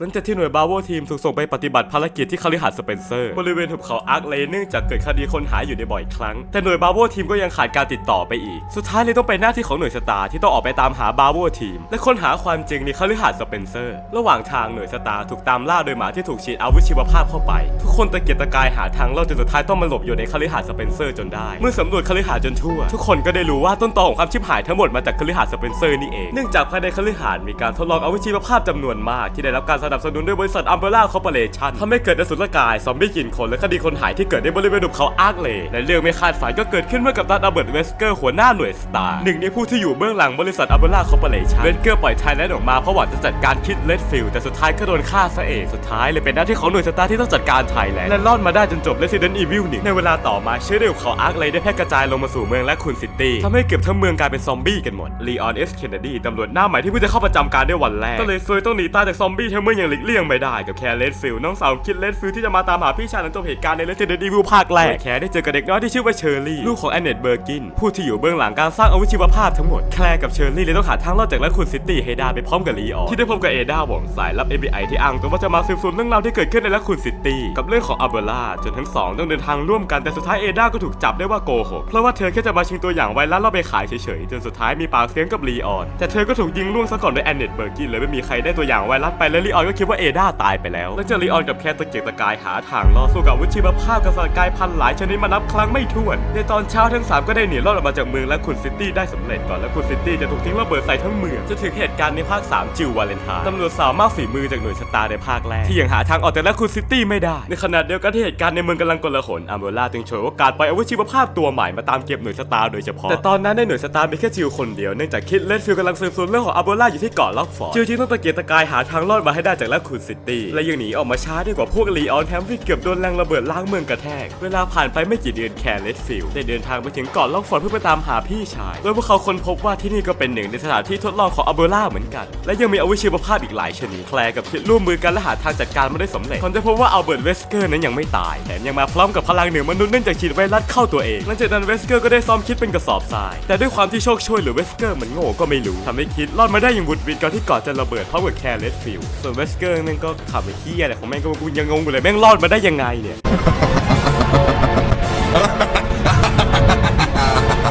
หลังจากที่หน่วยบาโวทีมถูกส่งไปปฏิบัติภารกิจที่คาลิหัดสเปนเซอร์ บริเวณหุบเขาอาร์คเลนเนื่องจากเกิดคดีคนหายอยู่ในบ่อยครั้ง แต่หน่วยบาโวทีมก็ยังขาดการติดต่อไปอีก สุดท้ายเลยต้องเป็นหน้าที่ของหน่วยสตาร์ที่ต้องออกไปตามหาบาโวทีม และค้นหาความจริงในคาลิหัดสเปนเซอร์ ระหว่างทางหน่วยสตาร์ถูกตามล่าโดยหมาที่ถูกฉีดอาวุธชีวภาพเข้าไป ทุกคนตะเกียกตะกายหาทางรอดจนสุดท้ายต้องมาหลบอยู่ในคาลิหัดสเปนเซอร์จนได้ เมื่อสำรวจคาลิหัดจนทั่ว ทุกคนก็ได้รู้ว่าต้นตอของความชิบหายทั้งหมดมาจากคาลิหัดสเปนเซอร์นี่เอง เนื่องจากภายในคาลิหัดมีการทดลองอาวุธชีวภาพจำนวนมากที่ได้รับการสนับสนุนโดยบริษัทอัมเบร่าคอร์ปอเรชั่นทำให้เกิดอสุรกาย ซอมบี้กินคน และคดีคนหายที่เกิดในบริเวณหุบเขาอาร์คเลและเรื่องไม่คาดฝันก็เกิดขึ้นเมื่อกับตันอัลเบิร์ตเวสเกอร์หัวหน้าหน่วยสตาร์หนึ่งในผู้ที่อยู่เบื้องหลังบริษัทอัมเบร่าคอร์ปอเรชั่นเวสเกอร์ปล่อยไทยแลนด์ออกมาเพราะหวังจะจัดการคิดเลดฟิลแต่สุดท้ายก็โดนฆ่าซะเองสุดท้ายเลยเป็นหน้าที่ของหน่วยสตาร์ที่ต้องจัดการไทยแลนด์และรอดมาได้จนจบ Resident Evil 1ในเวลาต่อมาเชื้อในหุบเขาอาร์คเลได้แพร่กระจายลงมาสู่เมืองและคุนซิตี้ทำให้เกือบทั้งเมืองกลายเป็นซอมบี้กันหมดลีออนเอสเคนเนดีตำรวจหน้าใหม่ที่เพิ่งจะเข้าประจำการได้วันแรกก็เลยซวยต้องหนีตายจากซอมบี้ทั้งเมืองย่างหลีกเลี่ยงไม่ได้กับแคร์เลดฟิลน้องสาวคิดเลดฟิลที่จะมาตามหาพี่ชายหลังจบเหตุการณ์ใน Resident Evil ภาคแรกแคร์ได้เจอกับเด็กน้อยที่ชื่อว่าเชอร์รี่ลูกของแอนเนตเบอร์กินผู้ที่อยู่เบื้องหลังการสร้างอาวุธชีวภาพทั้งหมดแคร์กับเชอร์รี่เลยต้องหาทางรอดจากแลคุนซิตี้ให้ได้ไปพร้อมกับลีออนที่ได้พบกับเอดาหวงสายลับ FBI ที่อ้างตัวว่าจะมาสืบสวนเรื่องราวที่เกิดขึ้นในแลคุนซิตี้กับเรื่องของอัลเบร่าจนทั้งสองต้องเดินทางร่วมกันแต่สุดท้ายเอดาก็ถูกจับได้ว่าโกหกเพราะว่าเธอแค่จะมาชิงตัวอย่างไวรัสแล้วไปขายเฉยๆจนสุดท้ายมีปากเสียงกับลีออนแต่เธอก็ถูกยิงล่วงซะก่อนโดยแอนเนตเบอร์กินเลยไม่มีใครได้ตัวอย่างไวรัสไปและลีออนก็คิดว่าเอดาตายไปแล้ว แล้วเจอลีออนกับแคร์ตะเกียกตะกายหาทางรอดสู้กับวุธชีวภาพกับสัตว์กายพันหลายชนิดมานับครั้งไม่ถ้วน ในตอนเช้าทั้งสามก็ได้หนีรอดออกมาจากเมืองและคุนซิตี้ได้สำเร็จก่อนและคุนซิตี้จะถูกทิ้งระเบิดใส่ทั้งเมืองจนถึงเหตุการณ์ในภาค 3 จิววาเลนไทน์ตำรวจสาวมากฝีมือจากหน่วยสตาร์ในภาคแรกที่ยังหาทางออกจากและคุนซิตี้ไม่ได้ ในขณะเดียวกันที่เหตุการณ์ในเมืองกำลังกลาหนอัมเบร่าจึงฉวยโอกาสปล่อาวุธชีวภาพตัวใหม่มาตามเก็บหน่วยสตาร์โดยเฉพาะแต่ตอนนั้นในหน่วยสตาร์มีแค่จิวคนเดียวเนื่องจากคิดเลดฟิลกำลังสืบสวนเรื่องของอัมเบร่าอยู่ที่เกาะล็อกฟอร์ดจิวจึงต้องตะเกียกตะกายหาทางรอดมาให้ได้จากและคุนซิตี้ และยังหนีออกมาช้าดีกว่าพวกลีออนแฮมที่เกือบโดนแรงระเบิดล้างเมืองกระแทก เวลาผ่านไปไม่กี่เดือนแคร์เลดฟิลได้เดินทางไปถึงเกาะล็อกฟอร์ดเพื่อไปตามหาพี่ชาย โดยพวกเขาค้นพบว่าที่นี่ก็เป็นหนึ่งในสถานที่ทดลองของอัลเบร่าเหมือนกัน และยังมีอาวุธชีวภาพอีกหลายชนิด แคลกับคิดร่วมมือกันและหาทางจัดการมาได้สำเร็จคนได้พบว่าอัลเบิร์ตเวสเกอร์นั้นยังไม่ตายแถมยังมาพร้อมกับพลังเหนือมนุษย์เนื่องจากฉีดไวรัสเข้าตัวเองหลังจากนั้นเวสเกอร์ก็ได้ซ้อมคิดเป็นกระสอบทราย แต่ด้วยความที่โชคช่วยหรือเวสเกอร์มันโง่ก็ไม่รู้ทำให้คิดรอดมาได้อย่างบุดวิดก่อนที่เกาะจะระเบิดพร้อมกับแคร์เลสฟิลส่วนเวสเกอร์แม่งก็ขับไปเฮียอะไรของแม่งก็กูยังงงอยู่เลยแม่งรอดมาได้ยังไงเนี่ย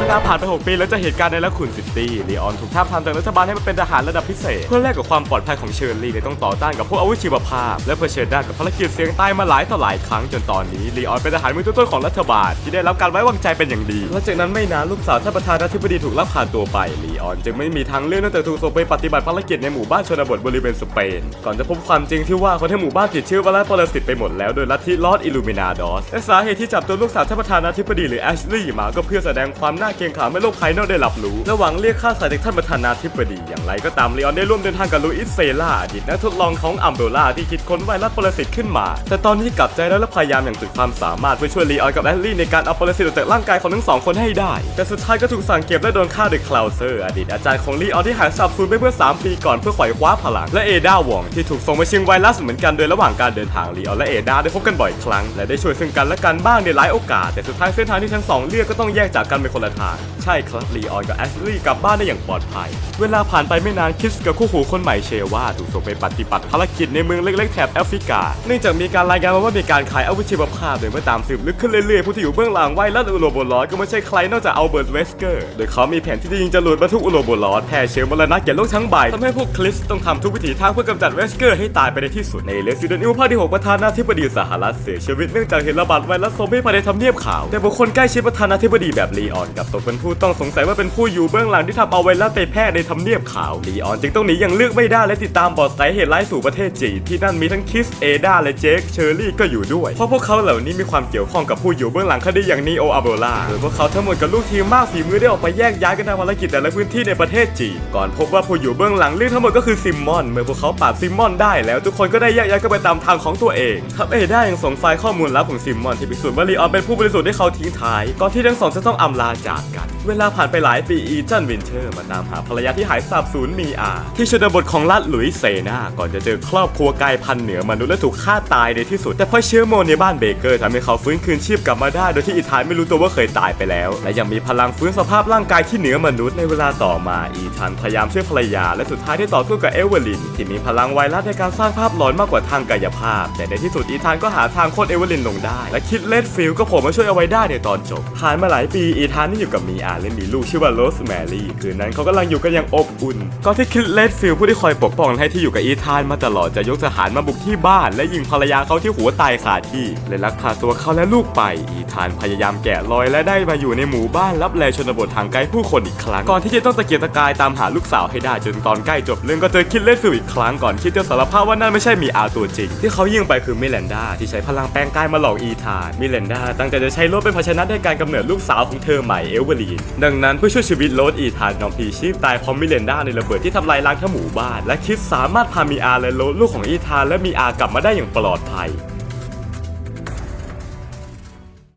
เวลาผ่านไป 6 ปีแล้วจะเหตุการณ์ในละขุนซิตี้ลีออนถูกท้าบทามจากรัฐบาลให้มาเป็นทหารระดับพิเศษ เพื่อแลกกับความปลอดภัยของเชอร์รี่เลยต้องต่อต้านกับพวกอาวุธชีวภาพ และเผชิญหน้ากับภารกิจเสียงตายมาหลายต่อหลายครั้งจนตอนนี้ลีออนเป็นทหารมือต้นๆของรัฐบาลที่ได้รับการไว้วางใจเป็นอย่างดีหลังจากนั้นไม่นานลูกสาวท่านประธานาธิบดีถูกลักพาตัวไปลีออนจึงไม่มีทางเลือกนอกจากถูกส่งไปปฏิบัติภารกิจในหมู่บ้านชนบทบริเวณสเปน ก่อนจะพบความจริงที่ว่าคนทั้งหมู่บ้านติดเชื้อไวรัสปรสิตไปหมดแล้วโดยลัทธิลอดอิลูมินาดอสและสาเหตุที่จับตัวลูกสาวท่านประธานาธิบดีหรือแอชลีย์มาก็เพื่อแสดงความน่าเกรงขามให้โลกภายนอกได้รับรู้และหวังเรียกค่าสายจากท่านประธานาธิบดี อย่างไรก็ตามลีออนได้ร่วมเดินทางกับลูอิสเซล่าอดีตนักทดลองของอัมเบล่าที่คิดค้นไวรัสปรสิตขึ้นมา แต่ตอนนี้กลับใจแล้วและพยายามอย่างสุดความสามารถเพื่อช่วยลีออนกับแอชลีย์ในการเอาปรสิตออกจากร่างกายของทั้งสองคนให้ได้ แต่สุดท้ายก็ถูกสั่งเก็บและโดนฆ่าโดยคลาวเซอร์อดีตอาจารย์ของลีออนที่หายสาบสูญไปเมื่อ 3 ปีก่อนเพื่อไขว่คว้าพลังและเอดาวองที่ถูกส่งมาชิงไวรัสเหมือนกันโดยระหว่างการเดินทางลีออนและเอดาได้พบกันบ่อยครั้งและได้ช่วยซึ่งกันและกันบ้างในหลายโอกาส แต่สุดท้ายเส้นทางที่ทั้งสองเลือกก็ต้องแยกจากกันเป็นคนละทางใช่ครับลีออนกับแอชลีย์กลับบ้านได้อย่างปลอดภัย เวลาผ่านไปไม่นานคิสกับคู่หูคนใหม่เชว่าถูกส่งไปปฏิบัติภารกิจในเมืองเล็กๆแถบแอฟริกา เนื่องจากมีการรายงานมาว่ามีการขายอาวุธชีวภาพโดยเมื่อตามสืบลึกขึ้นเรื่อยๆผู้ที่อยู่เบื้องหลังไวรัสอุโรโบลอสก็ไม่ใช่ใครนอกจากอัลเบิร์ตเวสเกอร์โดยเขามีแผนที่จะยิงจรวดบรรทุกอุโรโบลอสแผ่เชื้อมรณะแก่โลกทั้งใบทำให้พวกคริสต้องทำทุกวิถีทางเพื่อกำจัดเวสเกอร์ให้ตายไปในที่สุดในเลสซิเดนอิวภาคที่ 6 ประธานาธิบดีสหรัฐเสียชีวิตเนื่องจากเหตุระบาดไวรัสซอมบี้ภายในทำเนียบขาวแต่บุคคลใกล้ชิดประธานาธิบดีแบบลีออนกับตกเป็นผู้ต้องสงสัยว่าเป็นผู้อยู่เบื้องหลังที่ทำเอาไวรัสไปแพร่ในทำเนียบขาวลีออนจึงต้องหนีอย่างเลือกไม่ได้และติดตามบอดสายเหตุร้ายสู่ประเทศจีนที่นั่นมีทั้งคิสเอดาและเจคเชอร์รี่ก็อยู่ด้วย เพราะพวกเขาเหล่านี้มีความเกี่ยวข้องกับผู้อยู่เบื้องหลังคดีอย่างนีโออาโบลาโดยพวกเขาทั้งหมดกับลูกทีมมากฝีมือได้ออกไปแยกย้ายกันทำภารกิจแต่ละพื้นที่ในประเทศจีนก่อนพบว่าผู้อยู่เบื้องหลังเรื่องทั้งหมดก็คือซิมมอน เมื่อพวกเขาปราบซิมมอนได้แล้วทุกคนก็ได้แยกย้ายกันไปตามทางของตัวเองครับเอด้ายังส่งไฟล์ข้อมูลลับของซิมมอนที่พิสูจน์ว่าลีออนเป็นผู้บริสุทธิ์ให้เขาทิ้งท้ายก่อนที่ทั้งสองจะต้องอำลาจากกัน เวลาผ่านไปหลายปีอีจันวินเทอร์มาตามหาภรรยาที่หายสาบสูญมีอา ที่ชนบทของรัฐหลุยเซนาก่อนจะเจอครอบครัวกายพันธุ์เหนือมนุษย์และถูกฆ่าตายในที่สุด แต่เพราะเชื้อโมในบ้านเบเกอร์ทำให้เขาฟื้นคืนชีพกลับมาได้ โดยที่อีธานไม่รู้ตัวว่าเคยตายไปแล้ว และยังมีพลังฟื้นสภาพร่างกายที่เหนือมนุษย์ในเวลาต่อมาอีธานพยายามช่วยภรรยาและสุดท้ายได้ต่อสู้กับเอเวอร์ลินที่มีพลังไวรัสในการสร้างภาพหลอนมากกว่าทางกายภาพ แต่ในที่สุดอีธานก็หาทางโค่นเอเวอร์ลินลงได้ และคิดเลดฟิลก็โผล่มาช่วยเอาไว้ได้ในตอนจบผ่านมาหลายปีอีธานนี่อยู่กับมีอาและมีลูกชื่อว่าโรสแมรี่คืนนั้นเขากำลังอยู่กันอย่างอบอุ่นก่อนที่คิดเลดฟิลผู้ที่คอยปกป้องให้ที่อยู่กับอีธานมาตลอดจะยกทหารมาบุกที่บ้าน และยิงภรรยาเขาที่หัวตายคาที่และลักพาตัวเขาและลูกไป อีธานพยายามแกะรอยและได้มาอยู่ในหมู่บ้านรับแลชนบททางไกลผู้คนอีกครั้งก่อนที่จะต้องตะเกียกตะกายตามหาลูกสาวให้ได้จนตอนใกล้จบเรื่องก็เจอคิดเลดฟิลอีกครั้งก่อนคิดจะสารภาพว่านั่นไม่ใช่มีอาตัวจริง ที่เขายิงไปคือมิเลนดาที่ใช้พลังแปลงกายมาหลอกอีธานมิเลนดาตั้งใจจะใช้รถเป็นภาชนะในการกำเนิดลูกสาวของเธอใหม่เอเวอรีน ดังนั้นเพื่อช่วยชีวิตโรสอีธานยอมพีชีพตายพร้อมิเลนดาในระเบิดที่ทำลายล้างทั้งหมู่บ้าน และคิดสามารถพามีอาและโรสลูกของอีธานและมีอากลับมาได้อย่างปลอดภัย